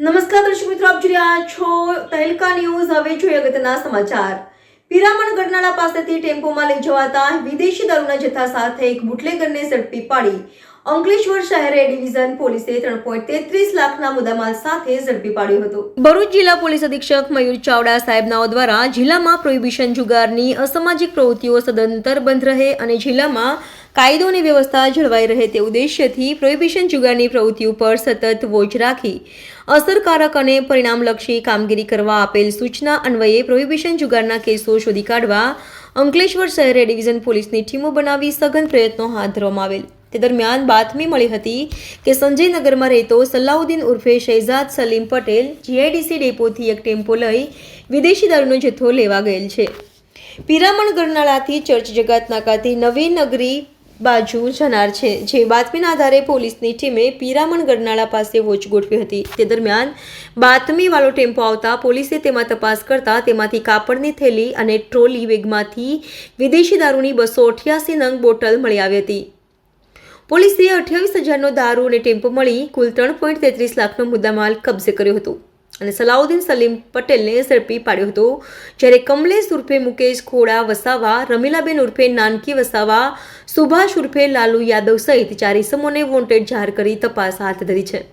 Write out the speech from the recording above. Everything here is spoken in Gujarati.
નમસ્કાર દર્શક મિત્રો, આપ જોઈ રહ્યા છો તહેલકા ન્યૂઝ. હવે જોઈએ અગત્યના સમાચાર. પિરામણ ગઢનાળા પાસેથી ટેમ્પોમાં લઈ જવાતા વિદેશી દારૂના જથ્થા સાથે એક બુટલેગરને ઝડપી પાડી. અંકલેશ્વર શહેર ડિવિઝન પોલીસે ત્રણ પોઈન્ટ તેત્રીસ લાખના મુદ્દામાલ સાથે ઝડપી પાડ્યો હતો. ભરૂચ જિલ્લા પોલીસ અધિક્ષક મયુર ચાવડા સાહેબનાઓ દ્વારા જિલ્લામાં પ્રોહિબિશન જુગારની અસામાજિક પ્રવૃત્તિઓ સદંતર બંધ રહે અને જિલ્લામાં કાયદો અને વ્યવસ્થા જળવાઈ રહે તે ઉદ્દેશ્યથી પ્રોહિબિશન જુગારની પ્રવૃત્તિ ઉપર સતત વોચ રાખી, અસરકારક અને પરિણામલક્ષી કામગીરી કરવા આપેલ સૂચના અન્વયે પ્રોહિબિશન જુગારના કેસો શોધી કાઢવા અંકલેશ્વર શહેર ડિવિઝન પોલીસની ટીમો બનાવી સઘન પ્રયત્નો હાથ ધરવામાં આવેલ. તે દરમિયાન બાતમી મળી હતી કે સંજયનગરમાં રહેતો સલાઉદ્દીન ઉર્ફે શહેજાદ સલીમ પટેલ જીઆઈડીસી ડેપોથી એક ટેમ્પો લઈ વિદેશી દારૂનો જથ્થો લેવા ગયેલ છે. પિરામણ ગરનાળાથી ચર્ચ જગત નાકાથી નવી નગરી બાજુ જનાર છે, જે બાતમીના આધારે પોલીસની ટીમે પિરામણ ગરનાળા પાસે વોચ ગોઠવી હતી. તે દરમિયાન બાતમીવાળો ટેમ્પો આવતા પોલીસે તેમાં તપાસ કરતા તેમાંથી કાપડની થેલી અને ટ્રોલી વેગમાંથી વિદેશી દારૂની બસો અઠ્યાસી નંગ બોટલ મળી આવી હતી. પોલીસે અઠ્યાવીસ હજારનો દારૂ અને ટેમ્પો મળી કુલ ત્રણ પોઈન્ટ તેત્રીસ લાખનો મુદ્દામાલ કબજે કર્યો હતો. અને સલાઉદ્દીન સલીમ પટેલને ઝડપી પાડ્યો હતો. જ્યારે કમલેશ ઉર્ફે મુકેશ ખોડા વસાવા, રમીલાબેન ઉર્ફે નાનકી વસાવા, સુભાષ ઉર્ફે લાલુ યાદવ સહિત ચાર ઇસમોને વોન્ટેડ જાહેર કરી તપાસ હાથ ધરી છે.